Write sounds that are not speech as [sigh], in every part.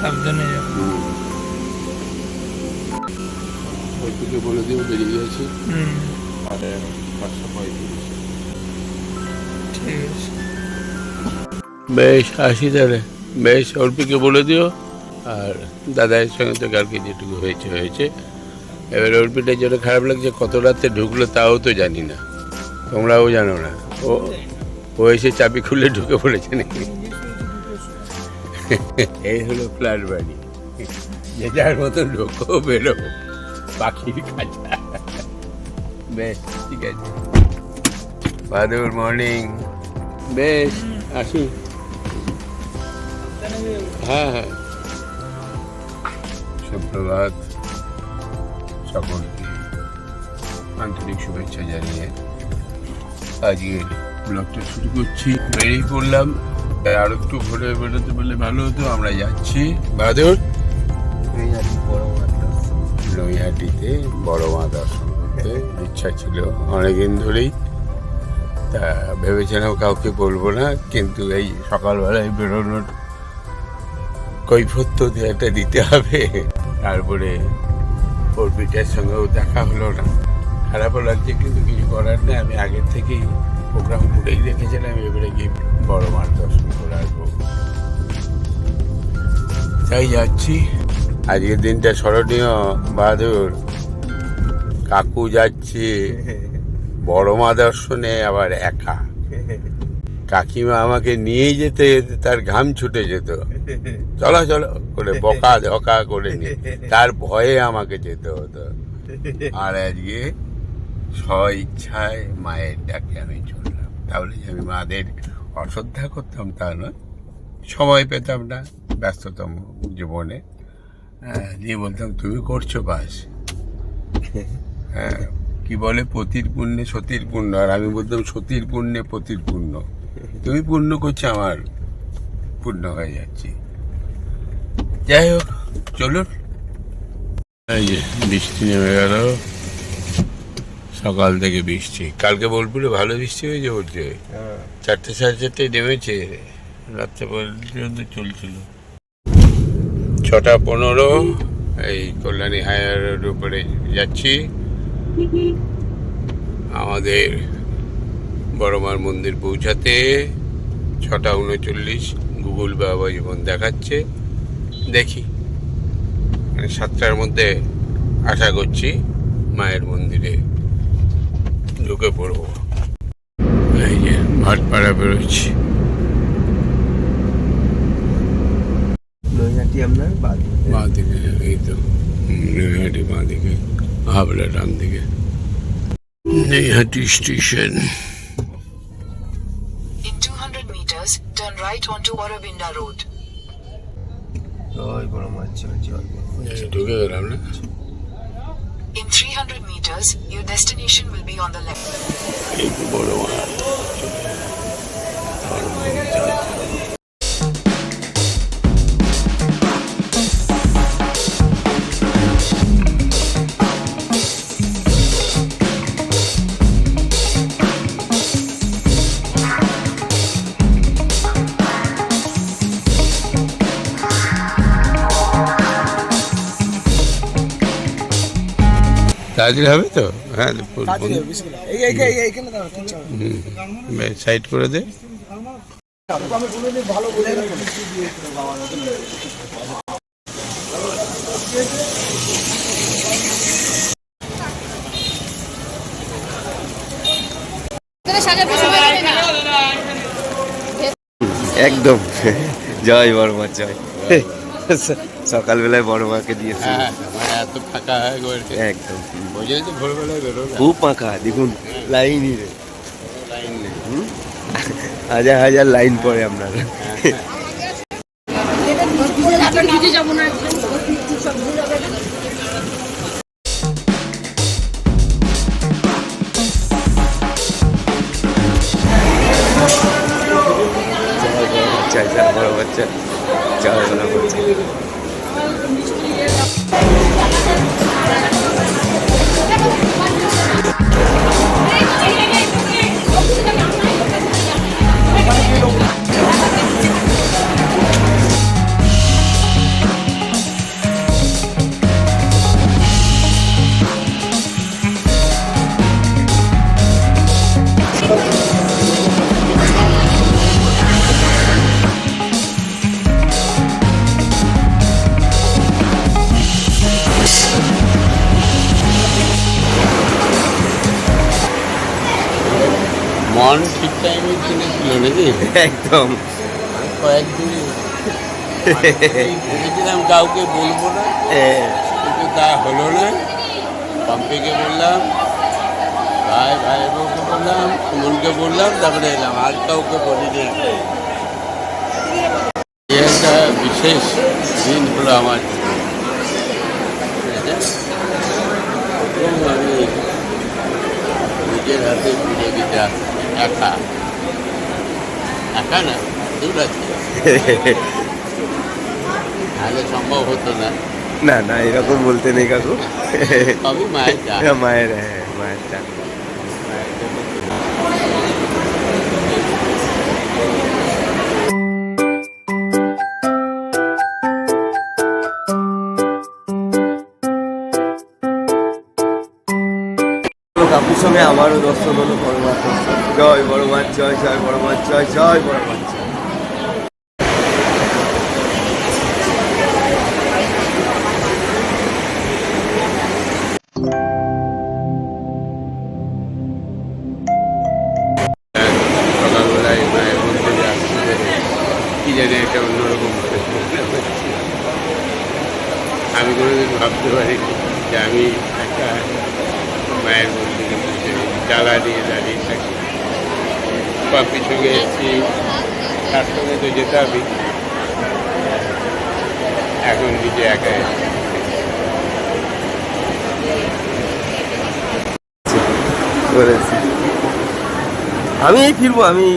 সাবধানে বলে দিও বেরিয়ে গেছি আর পাঁচশো পঁয়ত্রিশ ঠিক আছে। বেশ আসি তাহলে। বেশ অল্পিকে বলে দিও। আর দাদার সঙ্গে তো কালকে যেটুকু হয়েছে হয়েছে। এবার অর্পিটার জন্য খারাপ লাগছে কত রাতে ঢুকলো তাও তো জানি না। তোমরাও জানো না। ও ও এসে চাবি খুলে ঢুকে পড়েছে নাকি? এই হলো ফ্ল্যাট বাড়ি। যে যার মতো ঢোকো বেরো পাখির খাঁচা। বেশ, ঠিক আছে। বাদুর মর্নিং। বেশ আসি হ্যাঁ হ্যাঁ। সুপ্রভাত। সকলকে আন্তরিক শুভেচ্ছা জানিয়ে আজকে ব্লগটা শুরু করছি। বেরিয়ে পড়লাম আরও একটু ঘুরে বেরোতে পারলে ভালো হতো। আমরা যাচ্ছি বাদুর নৈহাটিতে বড় মা দর্শন করতে ইচ্ছা ছিল অনেকদিন ধরেই। তা ভেবেছিলাম কাউকে বলব না কিন্তু এই সকালবেলায় বেরোনোর কৈফত্য একটা দিতে হবে। তারপরে অর্পিতার সঙ্গেও দেখা হলো না। খারাপও লাগছে কিন্তু কিছু করার নেই। আমি আগের থেকেই প্রোগ্রাম করেই রেখেছিলাম এবারে গিয়ে বড় মার দর্শন করে আসব। তাই যাচ্ছি। আজকের দিনটা স্মরণীয়, বাহাদুর। কাকু যাচ্ছে বড় মা দর্শনে, আবার একা। কাকিমা আমাকে নিয়ে যেতে যেতে তার ঘাম ছুটে যেত। চলো চলো, করে বকা ধকা করে নি তার ভয়ে আমাকে যেতে হতো। আর আজকে স্ব ইচ্ছায় মায়ের ডাকে আমি চললাম। তাহলে আমি মাদের অশ্রদ্ধা করতাম তা নয়। সময় পেতাম না ব্যস্ততম জীবনে। হ্যাঁ, দিয়ে বলতাম তুমি করছ বাস। [laughs] হ্যাঁ কি বলে? পতির পুণ্যে সতীর পুণ্য। আর আমি বলতাম সতীর পুণ্যে পতির পুণ্য। [laughs] তুমি পুণ্য করছ আমার পূর্ণ হয়ে যাচ্ছি। যাই হোক চলুন। এই যে বৃষ্টি নেমে গেল। সকাল থেকে বৃষ্টি। কালকে বোলপুরে ভালো বৃষ্টি হয়েছে বলছে চারটে সাড়ে চারটায় নেমেছে রাত্রে পর্যন্ত চলছিল। ছটা পনেরো এই কল্যাণী হায়ারের উপরে যাচ্ছি। আমাদের বড়মার মন্দির পৌঁছাতে ছটা উনচল্লিশ গুগল বাবা জীবন দেখাচ্ছে। দেখি। মানে সাতটার মধ্যে আশা করছি মায়ের মন্দিরে ঢুকে পড়ব। এই যে ভাটপাড়া বেরোচ্ছি। নৈহাটি আপনার বাঁ দিকে? এই তো। নৈহাটি বাঁ দিকে হাবড়া ডান দিকে। Naihati station. In 200 meters, turn right onto Aurobindo Road. ওই বড় মাছ জয় জয় ঢুকে গেলাম না? In 300 meters, your destination will be on the left. তাড়াতাড়ি হবে তো? হ্যাঁ সাইড করে দে। একদম। জয় বড় মাছ জয় সকালবেলায় বড় মাকে দিয়েছি। হ্যাঁ মানে এত ফাঁকা হয় একদম। বোঝে তো ভোরবেলায় বেরো খুব ফাঁকা দেখুন লাইনই রে। লাইন নেই। হাজার হাজার লাইন পড়ে আপনার। জয় বড় বাচ্চা টাইমে কিনেছিল নাকি? একদম। কয়েকদিন ভেবেছিলাম কাউকে বলব না। হ্যাঁ, কিন্তু তা হলো না। পম্পিকে বললাম ভাই ভাই বউকে বললাম সুমনকে বললাম তারপরে এলাম। আর কাউকে বলিনি। একটা বিশেষ দিন হলো আমার আমি নিজের হাতে পুজো দিতে আসছি, একা? একা না? আছে। আগে সম্ভব হতো না। না না এরকম বলতে নেই কাকু। মায়ের মায়ের হ্যাঁ মায়ের টান কাকুর সঙ্গে আমারও দর্শন হলো বড় মাছ জয় বড় মাছ, জয় জয় বড় মাছ, জয় জয় বড় মাছ। আমি কোনোদিন ভাবতে পারিনি যে আমি একটা মায়ের জ্বালা দিয়ে দাঁড়িয়ে থাকি। বা পিছু গেছি তার সঙ্গে তো যেতে হবে এখন নিজে একা আমি ফিরবো, আমি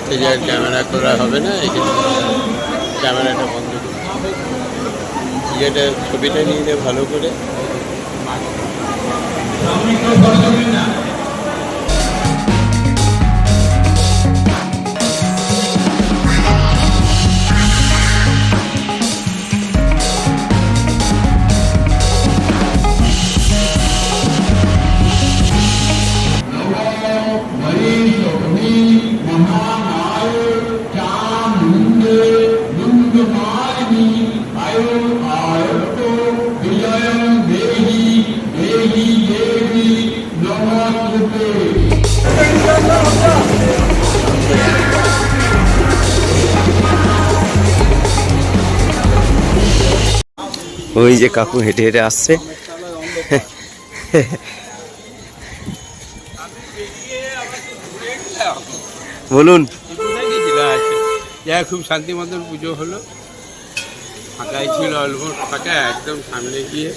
স্টেজে আর ক্যামেরা করা হবে না এখানে ক্যামেরাটা বন্ধ করছি যেটা ছবিটা নিয়ে ভালো করে। ওই যে কাকু হেঁটে হেঁটে আসছে। বলুন। খুব শান্তি মতন পুজো হলো। ফাঁকাই ছিল অলমোস্ট ফাঁকা একদম সামনে গিয়ে।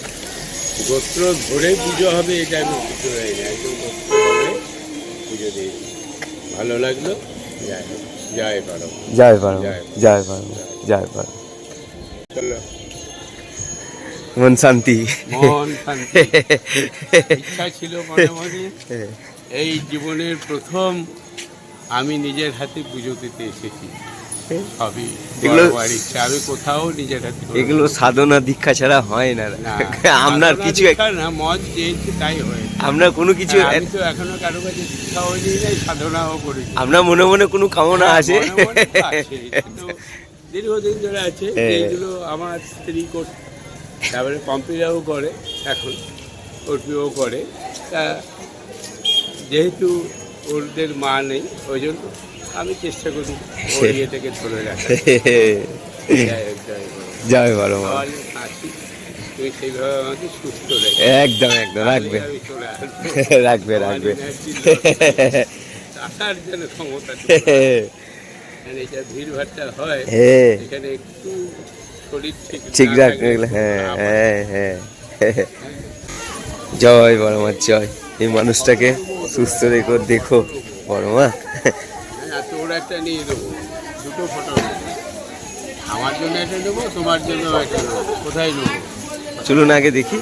গোত্র ধরে পুজো হবে এটা আমি কিছু হয়নি একদম গোত্র ধরে পুজো দিয়েছি ভালো লাগল যাই হোক জয় বারো জয় পারো জয় পারো। জয় পারো। চলো। মন শান্তি মন শান্তি ইচ্ছা ছিল মনে মনে। এই জীবনের প্রথম আমি নিজের হাতে পুজো দিতে এসেছি। এগুলো- সাধনা দীক্ষা ছাড়া হয় না। আপনার কিছু মন হয়। আপনার কোনো কিছু আপনার মনে মনে কোনো কামনা আছে? মনে মনে তো আছে, দীর্ঘদিন ধরে আছে। হ্যাঁ। এইগুলো আমার স্ত্রী কর তারপরে পম্পিরাও করে এখন অর্পিও করে। তা যেহেতু ওদের মা নেই ওই জন্য আমি চেষ্টা করি ওর [laughs] ইয়ে থেকে ধরে রাখা জয় [laughs] তুমি সেইভাবে আমাকে সুস্থ রেখে। একদম একদম রাখবে। আসার [laughs] জন্য ক্ষমতা যা ভিড় ভাড়টা হয় হ্যাঁ। এখানে একটু ঠিক রাখবে থাকলে হ্যাঁ হ্যাঁ হ্যাঁ জয় বড় মা জয়। এই মানুষটাকে সুস্থ রেখো দেখো বড় মা হ্যাঁ, একটা নিয়ে দেবো দুটো ফটো আমার জন্য একটা নেব তোমার জন্য একটা নেব। কোথায় নেব? চলুন আগে দেখি।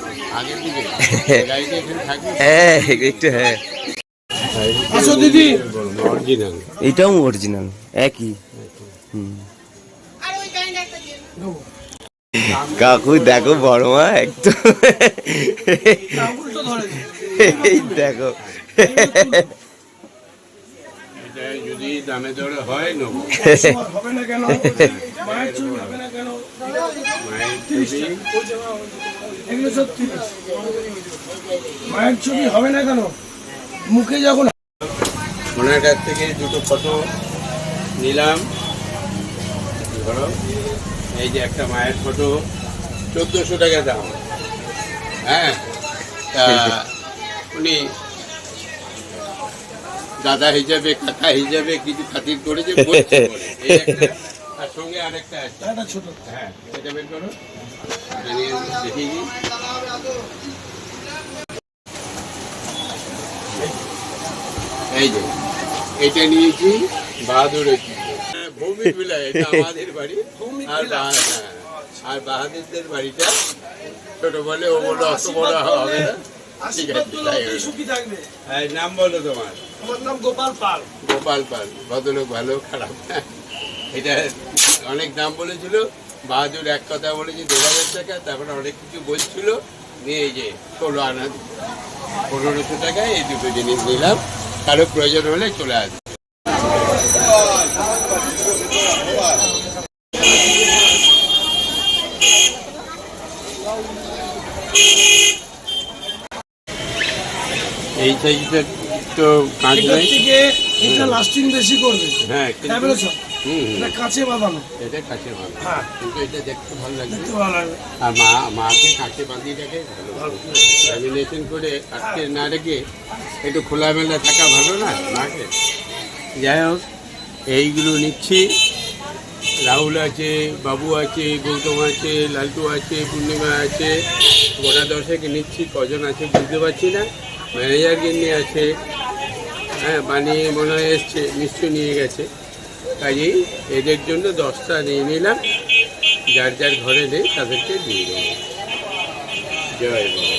থাকবে? হ্যাঁ একটু হ্যাঁ। আসো দিদি। অরিজিনাল। এটাও অরিজিনাল একই। হুম। কাকু, দেখো বড় মা এই দেখো। মায়ের ছবি হবে না কেন মুখে যখন ওনার কাছ থেকে দুটো ফটো নিলাম। ধরো। এই যে একটা মায়ের ফটো চোদ্দোশো টাকা দাম। হ্যাঁ? তা উনি দাদা হিসাবে কাকা হিসাবে কিছু খাতির করেছে বলছে বলে। এই আর সঙ্গে আরেকটা আছে। একটা ছোট। হ্যাঁ এটা বের করো। আমি দেখিয়ে এই যে এটা নিয়েছি বাহাদুরের হ্যাঁ, ভৌমিক বিলা এটা [laughs] আমাদের বাড়ি। আর হ্যাঁ, আর বাহাদুরদের বাড়িটা ছোট বলে ও বলে অত বড় হবে না। ঠিক আছে হ্যাঁ, নাম বলো তোমার। আমার নাম গোপাল পাল। গোপাল পাল ভদ্রলোক ভালো খারাপ। এটা অনেক দাম বলেছিল বাহাদুর এক কথা বলেছে দেড় হাজার টাকা তারপরে অনেক কিছু বলছিল। নিয়ে যে ষোলো আনা পনেরোশো টাকায় এই দুটো জিনিস নিলাম। কারও প্রয়োজন হলে চলে আসবে। এই সাইজটা তো কাঁচ নাই থেকে এটা লাস্টিং বেশি করবে। হ্যাঁ তাই কিন্তু এটা কাঁচে বাঁধানো। এটা হ্যাঁ। কিন্তু এটা দেখতে ভালো লাগবে। দেখতে ভালো লাগবে। আর মা মাকে বাঁধিয়ে রাখে ভালো ল্যামিনেশন করে না রেখে একটু খোলামেলা থাকা ভালো না মাকে? যাই হোক এইগুলো নিচ্ছি। রাহুল আছে, বাবু আছে, গৌতম আছে, লালটু আছে, পূর্ণিমা আছে। গোটা দশেক নিচ্ছি, কজন আছে বুঝতে পারছি না। ম্যানেজার গিন্নি আছে। হ্যাঁ বানিয়ে মনে হয় এসছে নিশ্চয় নিয়ে গেছে। কাজেই এদের জন্য দশটা নিয়ে নিলাম। যার যার ঘরে নেই, তাদেরকে দিয়ে দেবো। জয় বাবা।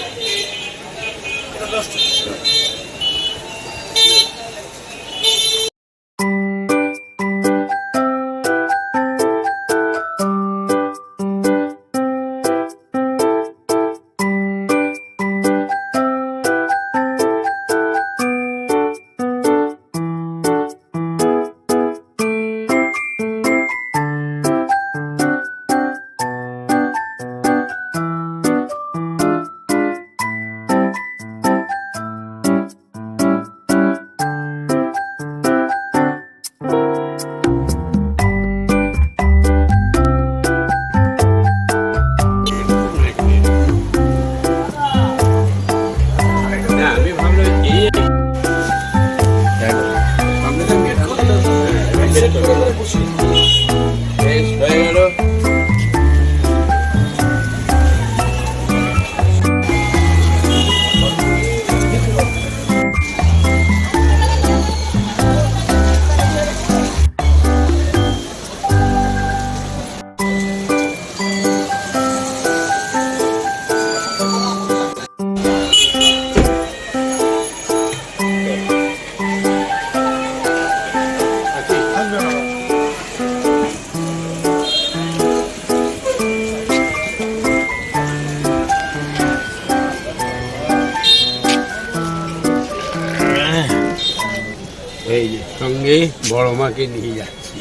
সঙ্গে বড় মাকে নিয়ে যাচ্ছি।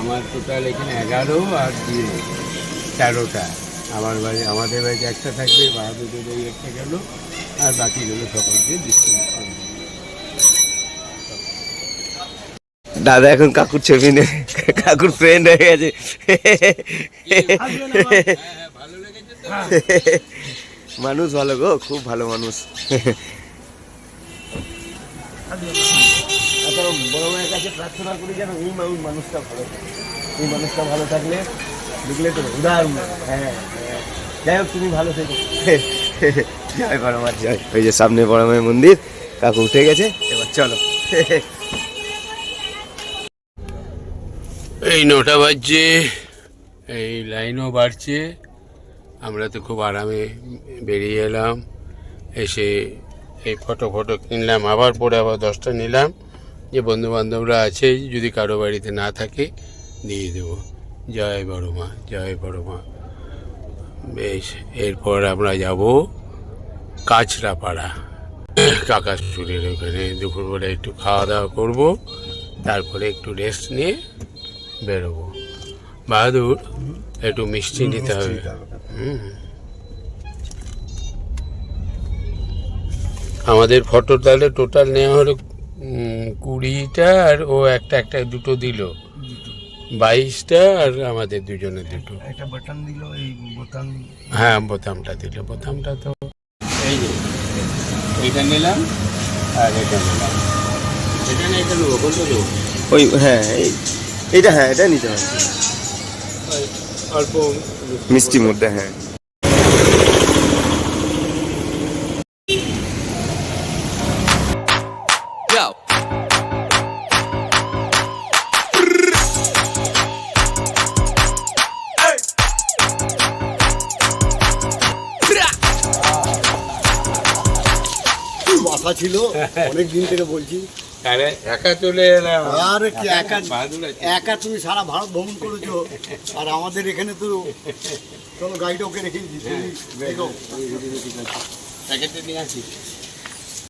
আমার টোটাল এখানে এগারো আর দুই তেরোটা। আমার বাড়ি, আমাদের বাড়িতে একটা থাকবে বাহাদুরের বাড়ি একটা গেল, আর বাকিগুলো সকলকে ডিস্ট্রিবিউট করে। দেবো। দাদা, এখন কাকুর ছবি নেই কাকুর ফ্রেন্ড হয়ে গেছে। মানুষ ভালো গো, খুব ভালো মানুষ। আচ্ছা বড় মায়ের কাছে প্রার্থনা করি যেন এই মানুষ মানুষটা ভালো থাকে। এই মানুষটা ভালো থাকলে বুঝলে তো উদাহরণ হ্যাঁ হ্যাঁ। যাই হোক তুমি ভালো থেকো। জয় বড় মার জয়। ওই যে সামনে বড় মায়ের মন্দির কাকু উঠে গেছে। এবার চলো। এই নটা বাজছে এই লাইনও বাড়ছে। আমরা তো খুব আরামে বেরিয়ে এলাম। এসে এই ফটো ফটো কিনলাম আবার পরে আবার দশটা নিলাম। যে বন্ধু বান্ধবরা আছে যদি কারও বাড়িতে না থাকে দিয়ে দেবো। জয় বড় মা জয় বড় মা। বেশ এরপর আমরা যাব কাঁচরাপাড়া। কাকা চুরের ওখানে দুপুরবেলা একটু খাওয়া দাওয়া করব তারপরে একটু রেস্ট নিয়ে বেরোবো। বাহাদুর একটু মিষ্টি নিতে হবে। হুম। আমাদের ফটো তাহলে টোটাল নেওয়া হলো কুড়িটা আর ও একটা একটা দুটো দিল। বাইশটা আর আমাদের দুজনের দুটো। একটা বাটন দিল এই বোতাম হ্যাঁ বোতামটা দিল। বোতামটা তো এই যে এটা নিলাম আর এটা নিলাম। এটা নিয়ে এটা নেব কোনটা নেব ওই হ্যাঁ এই এইটা হ্যাঁ এটা নিতে হবে। অল্প মিষ্টির মধ্যে হ্যাঁ। আশা ছিল অনেক দিন থেকে বলছি। আরে একা চলে এলাম। আরে কি একা একা তুমি সারা ভারত ভ্রমণ করেছ আর আমাদের এখানে তো চলো গাড়িটা ওকে রেখে দিচ্ছি নিয়ে আসি।